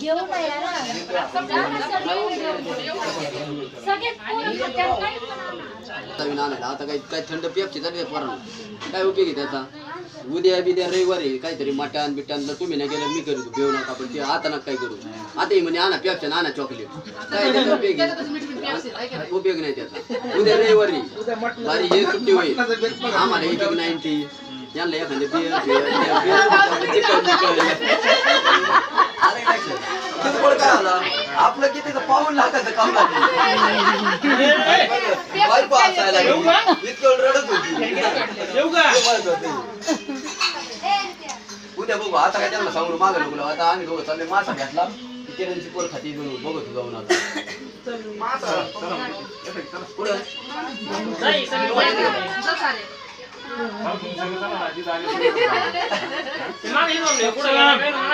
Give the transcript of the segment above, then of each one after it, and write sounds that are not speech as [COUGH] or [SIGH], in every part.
घेऊन आहे ना. सगळेच पोरं खात्यात, काही नवीन आणायला. आता काही काय थंड पेपची चालली पोरांना. काय उपयोग आहे त्याचा? उद्या बिद्या रविवारी काहीतरी मटण बिटन तर तुम्ही नाही गेलं मी करू घेऊ नका पण ते आता ना काय करू. आता हे म्हणे आणा पेपच्या आणा चॉकलेट काय त्याचा उपयोग आहे? उपयोग नाही त्याचा. उद्या रविवारी बारी हे सुट्टी होईल. आम्हाला एक एक नाईन्टी यांना एखादे बियर चिकन काय झालं आपलं किती पाऊन लाखाचं काम बायको असायला लागली. इतकं रडत होती. उद्या बघू आता काय त्यांना सांगू मागं नको. आता आम्ही दोघं चालले मासा घेतला. किरणची पोर खाती बनवू बघतो जाऊन आता. पुढं मासा. झाला, ते न्या ना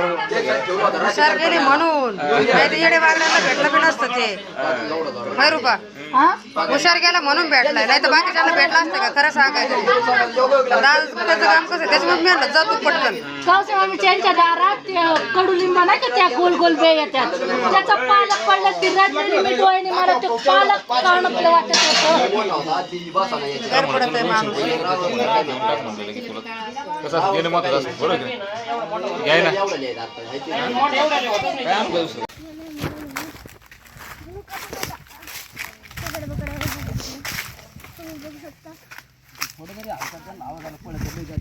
हुशार गेले म्हणून नाही तर येडे भेटलं बी नसतं ते रात्री हुशार गेला म्हणून भेटलाय नाही तर बाकीच्यांना भेटला असतं का खरं सांगायचं दाल त्याचं काम कसं आहे? त्याच्यामुळे मी म्हणलं जातो पटकन गावच्या दारात कडुलिंबा नाही का त्या गोल गोल बे येतात त्याचा पालक पडला ती रात्री मी डोळ्याने मला ते पालक काढणं वाटत होतं पडत आहे माणूस कसं मग असं बरोबर? घ्याय ना आहे ना? काय अनुभव दुसरं?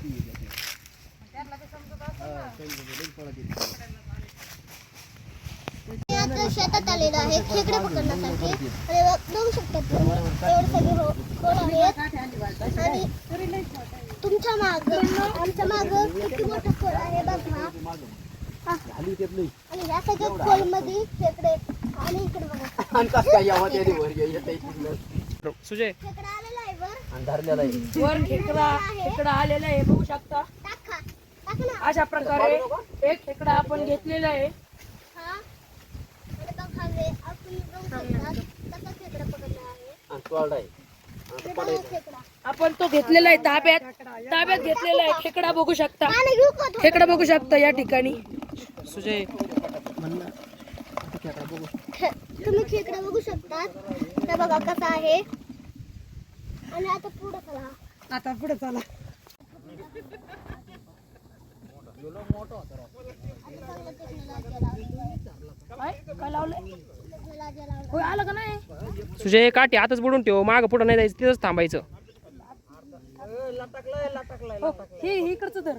मी शेतात आलेलो आहे. खेकडे पकडण्यासाठी. आणि बघ- शकतात तुम्ही. एवढे सगळे हो- खोड आहेत. आणि तुमच्या माग आमच्या माग किती मोठं खोड आहे बघा हा. आणि ह्या सगळ्या खोलमध्ये खेकडे आणि इकडे बघा. आणि कसं काय यावं ते वर घे, येतं इकडं. सुजय. खेकडा आलेला आहे वर. आणि धरलेलं आहे. वर खेकडा खेकडा आलेला आहे बघू शकता. ना. अशा प्रकारे एक खेकडा आपण घेतलेला आहे हा आणि बघा हे आपण आहे तो घेतलेला आहे ताब्यात. ताब्यात घेतलेला आहे. खेकडा बघू शकता? खेकडा बघू शकता या ठिकाणी. सुजय खे- तुम्ही खेकडा बघू शकता तर बघा कसा आहे. आणि आता पुढे चला. आता पुढे चला. काय? काय लावलंय? होय आलं का नाही? सुजय काठी आताच बुडून ठेव माग पुढं नाही जायचं तिथंच थांबायचं. हो, हे हे इकडचं धर.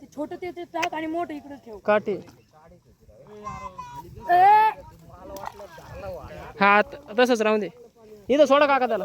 ते छोटं ते ते टाक आणि मोठं इकडे ठेव. काठी. हा तसंच राहून दे. इथं सोडा काका त्याला.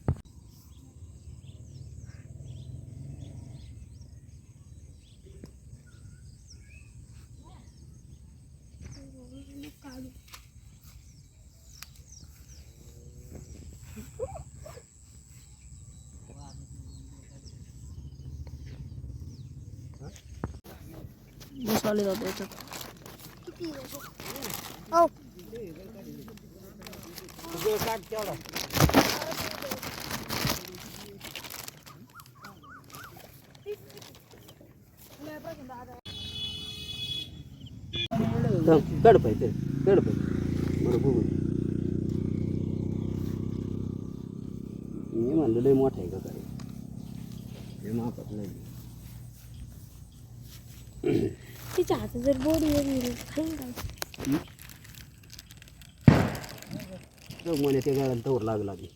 तिथं, टेप. बसवले जातो याच्यात हो थांब, काढ पाहिजे काढ पाहिजे बरं बघू म्हणलं लय मोठा आहे का काय हे मापात नाही तिच्या हातात जर बोडी वगैरे खाईन काय तो म्हणे ते गायला तवर लागला की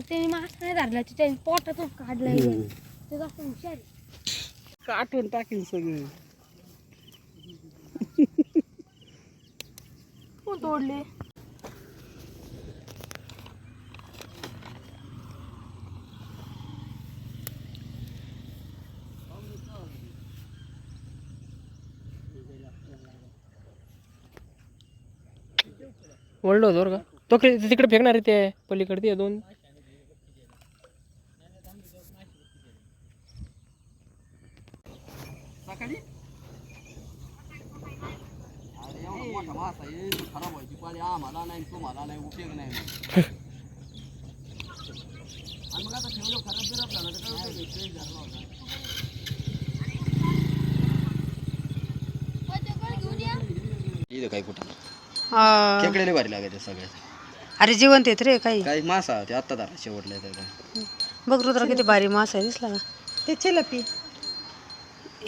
त्याने मास्क नाही धरला त्याने पोटातून काढलाय हम्म. ते कसं हुशार आहे. आठवण टाकेल सगळी. कोण तोडले वळलं होतं बरं का. तो तिकडे फेकणार आहे ते पलीकडे ते दोन. अरे खराब व्हायची पाळी आम्हाला नाही तुम्हाला नाही उपयोग नाही आणि काय इथं काय कुठं. हा. खेकड्याला भारी लागायचे सगळ्यात अरे जिवंत येत रे काही. काही मासा ते आत्ता धरा शेवटला बघ रुद्र किती भारी मासा आहे दिसला का ते चिलपी.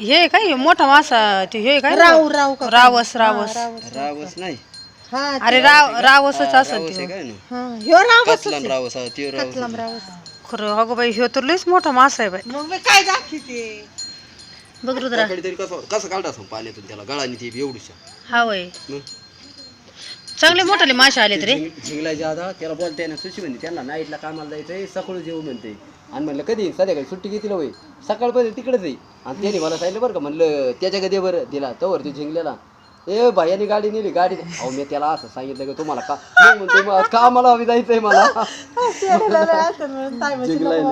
हे काय मोठा मासा ते हे काय? राव राव रावस रावस. रावस. नाही. अरे राव रावसच असत रावस आहे काय ना कतलाम रावस हा ते रावस खरं अगं बाई ह्यो तर लयच मोठा मासा आहे बाई. बघ रुद्रा. तरी कसं कसं असं पाण्यातून त्याला गळानी ती एवढीशा. हा वय. मग? चांगले मोठाले मासे आलेत रे झिंगलायच्या आता त्याला बोलता येणार सुशी म्हणते त्यांना नाईटला कामाला जायचंय सकाळी जेऊ म्हणते. आणि म्हणलं कधी? संध्याकाळी सुट्टी घेतली होय. सकाळपर्यंत तिकडेच आहे. आणि त्याने मला सांगितलं बरं का म्हणलं त्याच्या कधी बरं दिला तवर ती झिंगल्याला. ए भायानी गाडी नेली गाडी अहो मी त्याला असं सांगितलं की तुम्हाला का मग म्हणतोय "मग कामाला हवी जायचंय मला. [LAUGHS] [LAUGHS] जिंकलाय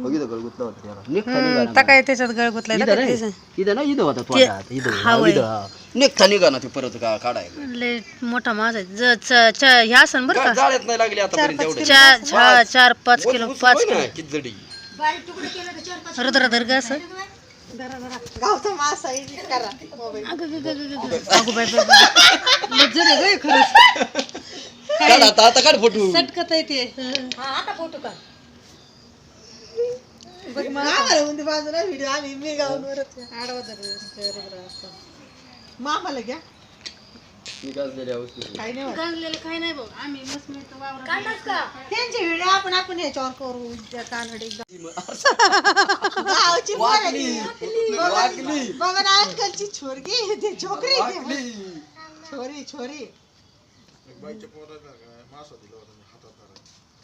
बघितलं गळगुतलं होतं त्याला? निघता निघाला तर काय त्याच्यात गळ गुतलाय इथं नाही इथं ना इथं होता तोंडात इथं. हा, इथं. हा. निघता निघा ना ते परत का काढायला. लय मोठा मासा आहे. ज- च- च- हे असन बरं का? जाळ्यात नाही लागली आतापर्यंत एवढे. चार चार चार पाच किलो पाच किलो. किती जडी. रुद्र धर ग असं? अगो बाई. बाई बाई. लय जड आहे गं हे खरंच. काढ आता आता काढ फोटो. सटकत आहे ते. मामाला घ्या मी गाजलेल्या वस्तू गंजलेलं काही नाही बघ आम्ही मस्त मिळतो वावरात. त्यांचे व्हिडिओ आपण आपण याच्यावर करू त्या कानडी गावची बघा ना आजकालची छोरगी ते छोकरी छोरी छोरी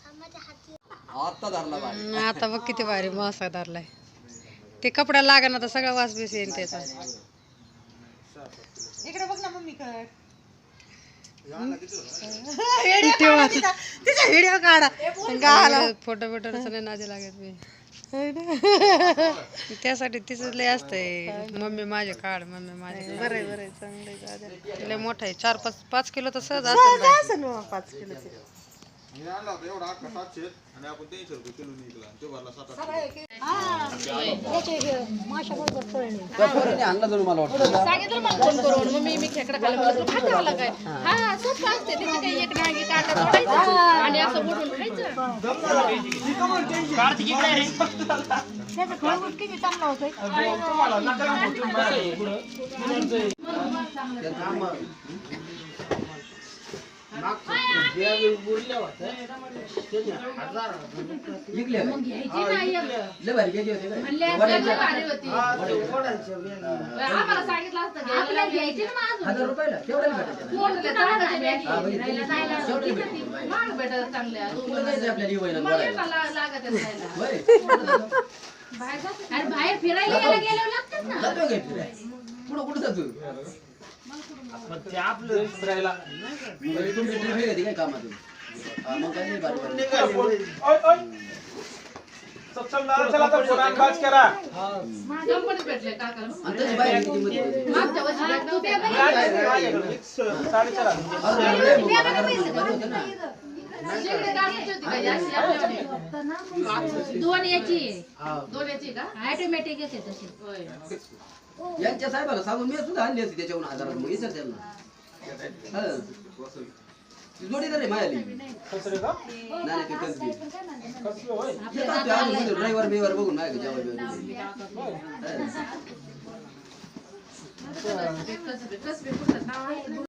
आता धरला बघ किती भारी मासा धरलाय. ते कपडा लागणार तर सगळा वास बीस येईन त्याचा. इकडे बघ ना मम्मी कर तिचा. व्हिडिओ काढा. गाला फोटो बिटो नाही नादी लागत मी त्यासाठी तिचं लय असतंय. मम्मी माझे काढ मम्मी माझे बरं बरं चांगलं लय मोठं आहे. चार पाच पाच किलो तर सहज असेल बाई. असं ना पाच किलोचे त्या पोरीने आणला जणू मला वाटतं सांगितलं मला फोन करून मम्मी मी खेकडा खाल्ला म्हणलं तू खाता आला काय हा सोपं असते त्याची काही एक नागी काटा तोडायचं आणि असं ओढून खायचं त्याचं खळबूट किती चांगलं होतं इकले लय भारी घ्यायची होती आम्हाला हजार रुपयाला भेटायचं कुठं जायचं आपल्याला बोलायला? बाहेर फिरायला गेला गेल्यावर लागतात ना जातो काय फिरायला? पुढं कुठं जातो? मग तुमची trip आहे का ती काय कामातून? हा, मग काय नाही भारी भारी. कंपनीत भेटले काकाला आणि त्याची बाहेर किती मध्ये होती? मागच्या वर्षी भेटलं होतं. शेगडी गाडीची होती का जास्त आपल्याकडे? दोन याची आहे. दोन याची का ऑटोमॅटिक येते तशी यांच्या साहेबाला सांगून मी सुद्धा आणली असती त्याच्याहून हजारात मग विचार त्यांना. हा. ती जोडीदार आहे मायाली. नाही ते कसबी रविवार बिवार बघून माझ्या जेव्हा बिवार